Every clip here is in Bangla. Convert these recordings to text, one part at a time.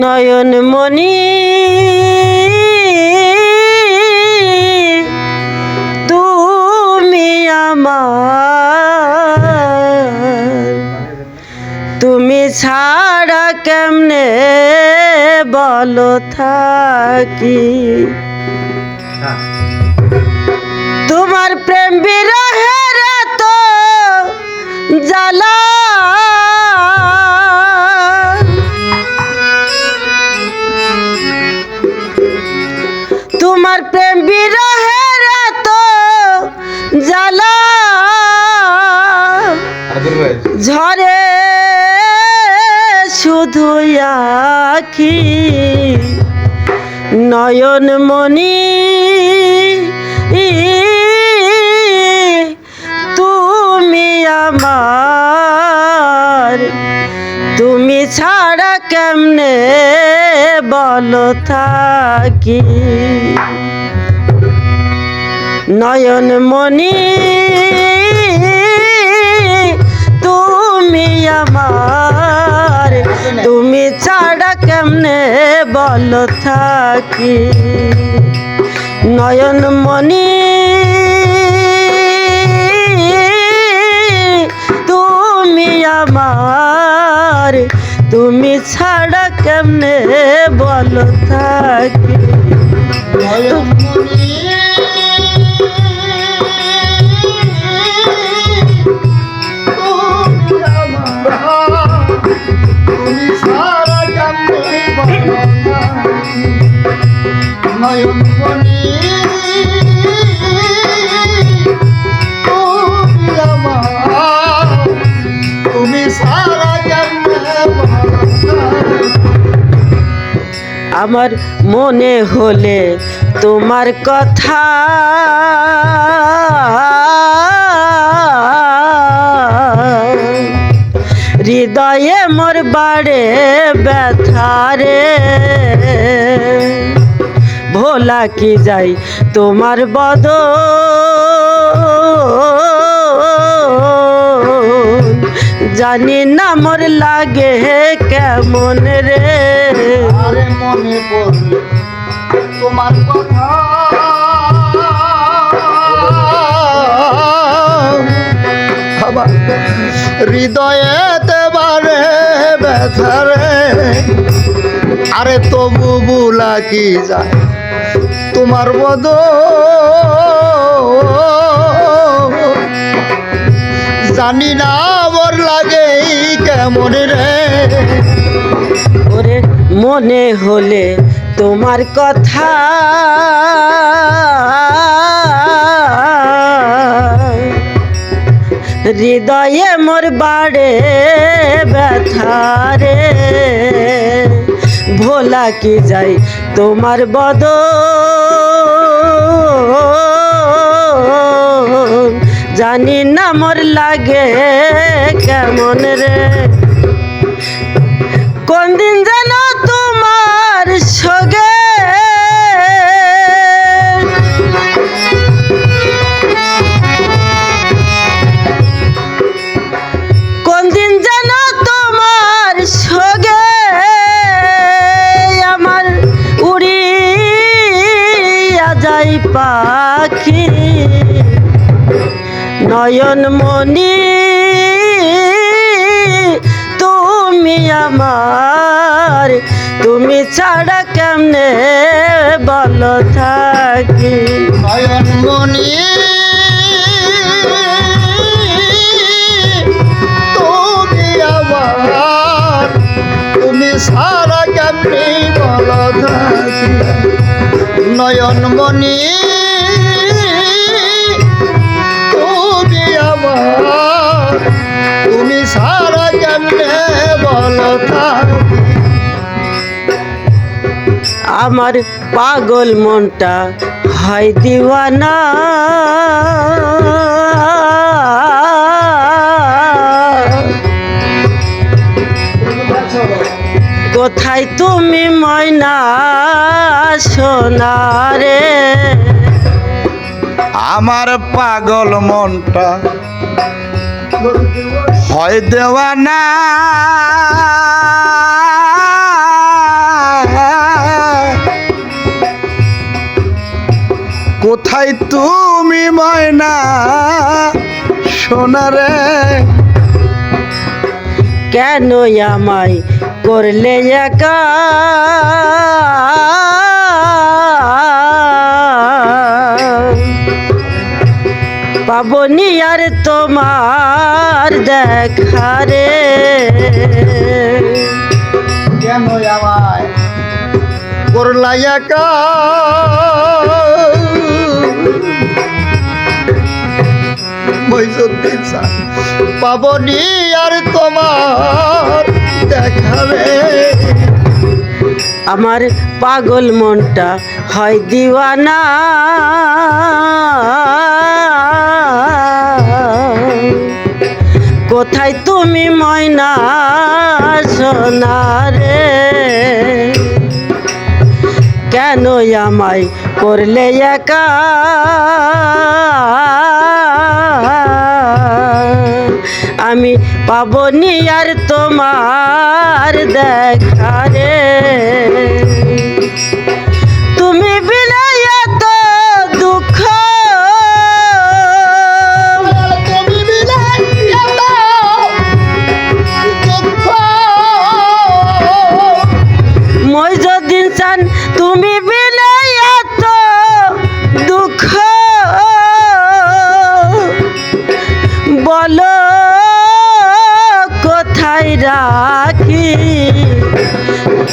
নয়ন মণি তুমি আমার তুমি ছাড়া কেমনে বলো থাকি? আখি নয়ন মণি তুমি আমার। তুমি ছাড়া কেমনে বলো থাকি? নয়ন মণি তুমি আমার। কেমনে বল থাকি। নয়ন মণি তুমি আমার। তুমি ছাড়া কেমনে বল থাকি? তুমি আমার আমার মনে হলে তোমার কথা। হৃদয়ে মোর বাড়ে ব্যথারে ভোলা কি যাই তোমার বদ জানি না মোর লাগে কেমন রে। মনে পড়লে তোমার কথা। আরে তবু বুলা কি যায় তোমার বদ জানি না আমার লাগে কেমন রে। ওরে, মনে হলে তোমার কথা। হৃদয়ে মোর বাড়ে ব্যথারে ভোলা কি যাই তোমার বদ জানি না মোর লাগে কেমন রে? যাই পাখি নয়ন মনি তুমি আমার তুমি ছাড়া কেমনে বলো থাকি? নয়ন নয়ন মনি তুমি আমার তুমি সারা কেমনে বল আমার পাগল মনটা হয় দিওয়ানা। কোথায় তুমি ময়না সোনারে আমার পাগল মনটা হয় দেওয়ানা। কোথায় তুমি ময়না সোনারে কেন আমায় করলে একা। পাবনি আর তোমার দেখা রে। কেন আমায় একা? পাবনি আর তোমার দেখাবে। আমার পাগল মনটা হয় দিওয়ানা। কোথায় তুমি ময়না সোনা রে? কেন আমায় করলে একা? আমি পাবনি আর তোমার দেখা রে।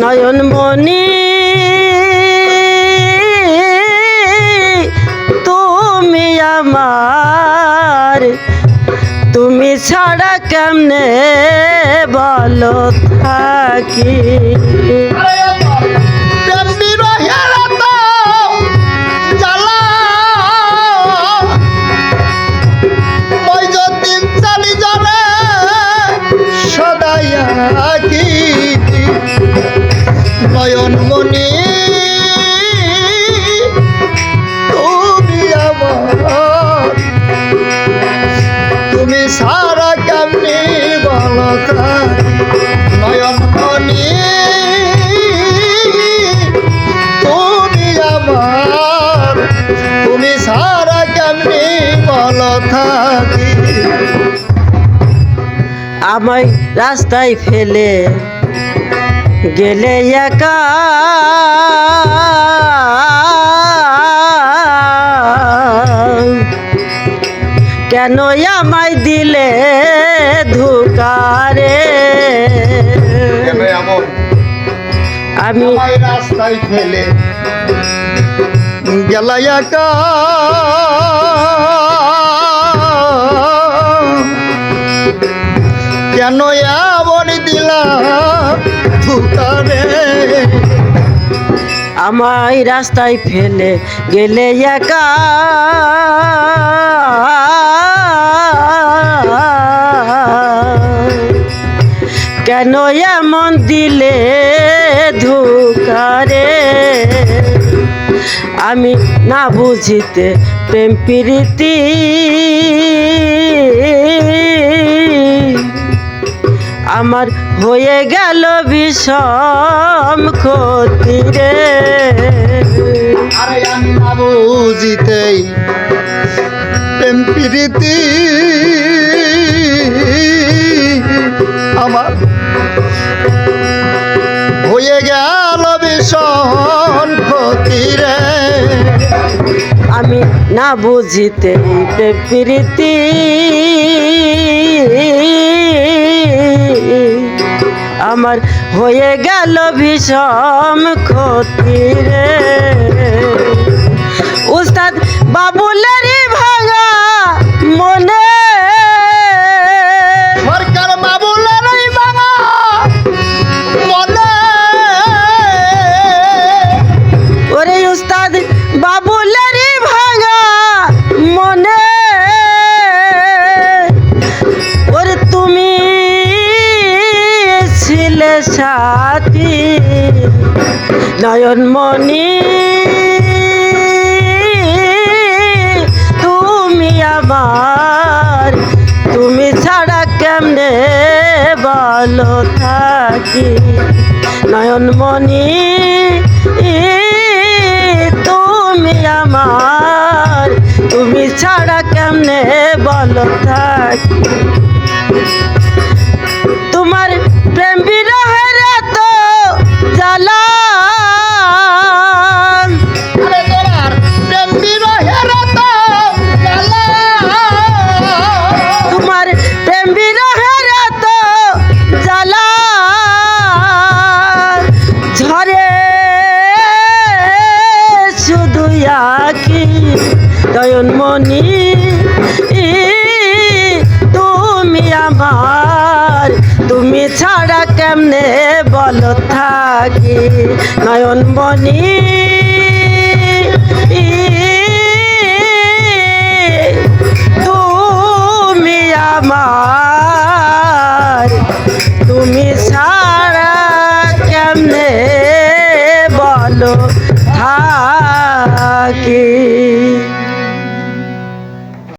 নয়নমণি তুমি আমার। তুমি ছাড়া কেমনে বলো থাকি? আমায় রাস্তায় ফেলে গেলে একা। কেন আমায় দিলে ধুকারে? আমি রাস্তায় ফেলে গেলা একা। কেন এমন দিলা ধুকারে আমায় রাস্তায় ফেলে গেলে একা। কেন এমন দিলে ধুকারে? আমি না বুঝিতে প্রেম প্রীতি আমার হয়ে গেল বিষম ক্ষতি রে। আরে আমি বুঝিতেই প্রেম প্রীতি আমার হয়ে গেল ভীষণ ক্ষতি রে। আমি না বুঝিতে প্রীতি আমার হয়ে গেল বিষম ক্ষতি রে। উস্তাদ বাবুলেরই সাথী নয়নমণি তুমি আমার, তুমি ছাড়া কেমনে বলো থাকি? নয়নমণি তুমি আমার কেমনে বলো থাকি? নয়নমণি তুমি